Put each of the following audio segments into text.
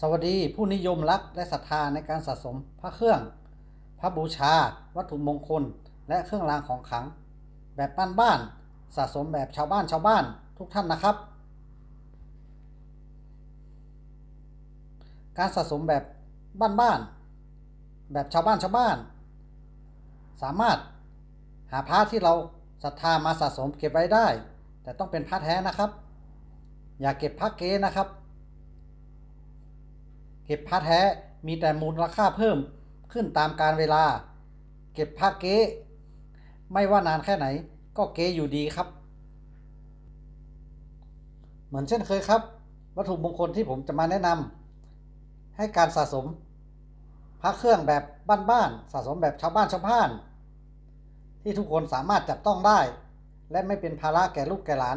สวัสดีผู้นิยมรักและศรัทธาในการสะสมพระเครื่อง พระบูชา วัตถุมงคล และเครื่องรางของขลัง แบบบ้านๆสะสมแบบชาวบ้านชาวบ้านทุกท่านนะครับ การสะสมแบบบ้านๆแบบชาวบ้านชาวบ้าน สามารถหาพระที่เราศรัทธามาสะสมเก็บไว้ได้ แต่ต้องเป็นพระแท้นะครับ อย่าเก็บพระเก๊นะครับ เก็บพระแท้มีแต่มูลค่าเพิ่มขึ้นตามการเวลา เก็บพระเก๊ไม่ว่านานแค่ไหน ก็เก๊อยู่ดีครับ เหมือนเช่นเคยครับ วัตถุมงคลที่ผมจะมาแนะนำให้การสะสม พระเครื่องแบบบ้านๆสะสมแบบชาวบ้านชาวบ้าน ที่ทุกคนสามารถจับต้องได้ และไม่เป็นภาระแก่ลูกแก่หลาน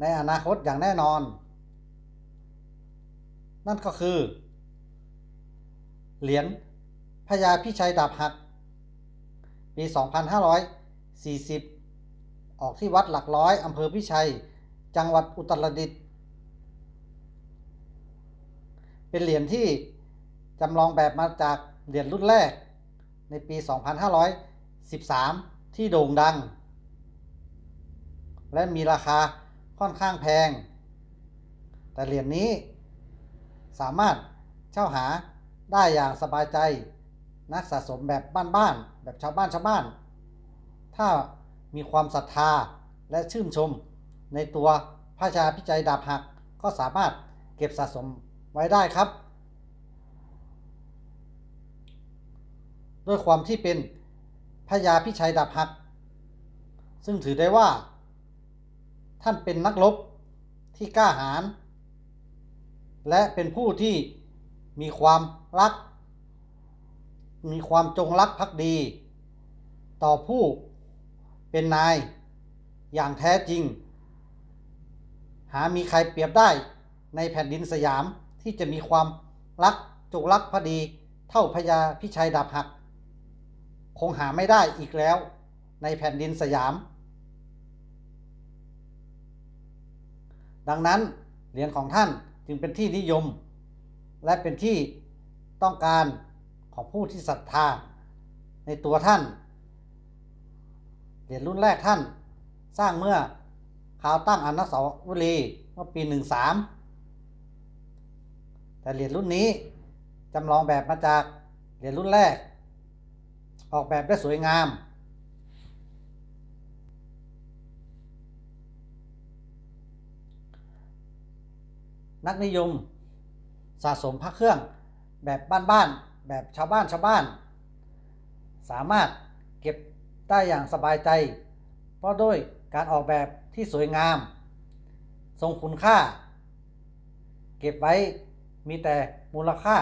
ในอนาคตอย่างแน่นอน นั่นก็คือ เหรียญพญาพิชัยดาบหัก ปี 2540 ออกที่วัดหลักร้อยอำเภอพิชัย จังหวัดอุตรดิตถ์ เป็นเหรียญที่จำลองแบบมาจากเหรียญรุ่นแรกในปี 2513 ที่โด่งดัง และมีราคาค่อนข้างแพง แต่เหรียญนี้สามารถเช่าหา ได้อย่างสบายใจ นักสะสมแบบบ้านๆแบบชาวบ้านชาวบ้าน ถ้ามีความศรัทธาและชื่นชม ในตัวพระชาพิจัยดาบหักก็สามารถเก็บสะสมไว้ได้ครับ ด้วยความที่เป็นพระยาพิชัยดาบหัก ซึ่งถือได้ว่า ท่านเป็นนักรบที่กล้าหาญและเป็นผู้ที่ มีความรัก มีความจงรักภักดี ต่อผู้เป็นนายอย่างแท้จริง หามีใครเปรียบได้ในแผ่นดินสยามที่จะมีความรักจงรักภักดี เท่าพญาพิชัยดาบหัก คงหาไม่ได้อีกแล้วในแผ่นดินสยาม ดังนั้นเหรียญของท่านจึงเป็นที่นิยม และเป็นที่ต้องการของผู้ที่ศรัทธาในตัวท่าน เหรียญรุ่นแรกท่านสร้างเมื่อข่าวตั้งอนุสาวรีย์เมื่อปี13แต่เหรียญรุ่นนี้จำลองแบบมาจากเหรียญรุ่นแรก ออกแบบได้สวยงาม นักนิยม สะสมพระเครื่องแบบบ้านๆแบบชาวบ้านชาวบ้าน สามารถเก็บได้อย่างสบายใจ เพราะด้วยการออกแบบที่สวยงาม ทรงคุณค่า เก็บไว้มีแต่มูลค่า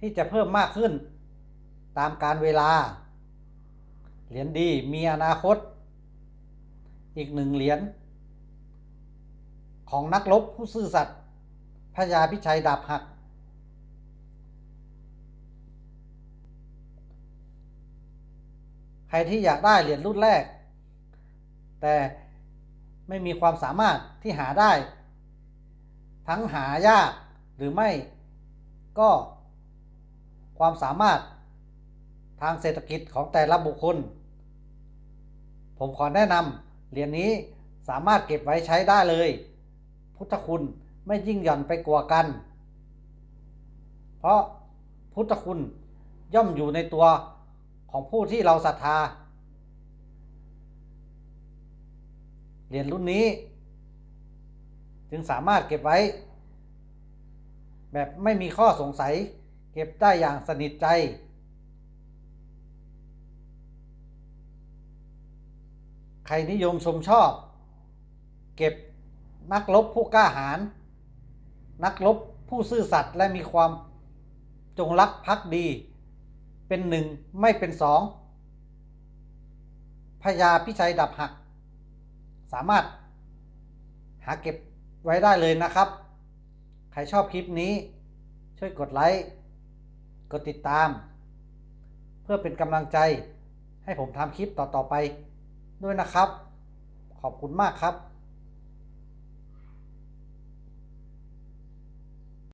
ที่จะเพิ่มมากขึ้น ตามการเวลา เหรียญดีมีอนาคต อีกหนึ่งเหรียญของนักรบผู้ซื่อสัตย์พระยาพิชัยดาบหัก ใค รที่อยากได้เหรียญรุ่นแรก แต่ไม่มีความสามารถที่หาได้ ทั้งหายากหรือไม่ก็ความสามารถทางเศรษฐกิจของแต่ละบุคคล ผมขอแนะนำเหรียญนี้สามารถเก็บไว้ใช้ได้เลย พุทธคุณไม่ยิ่งหย่อนไปกว่ากัน เพราะพุทธคุณย่อมอยู่ในตัว ของผู้ที่เราศรัทธา เหรียญรุ่นนี้ จึงสามารถเก็บไว้ แบบไม่มีข้อสงสัย เก็บได้อย่างสนิทใจ ใครนิยมชมชอบ เก็บนักรบผู้กล้าหาญนักรบผู้ซื่อสัตย์และมีความจงรักภักดี เป็นหนึ่งไม่เป็นสองพญาพิชัยดับหัก สามารถหาเก็บไว้ได้เลยนะครับ ใครชอบคลิปนี้ ช่วยกดไลค์ กดติดตาม เพื่อเป็นกำลังใจให้ผมทำคลิปต่อ ๆ ไปด้วยนะครับ ขอบคุณมากครับ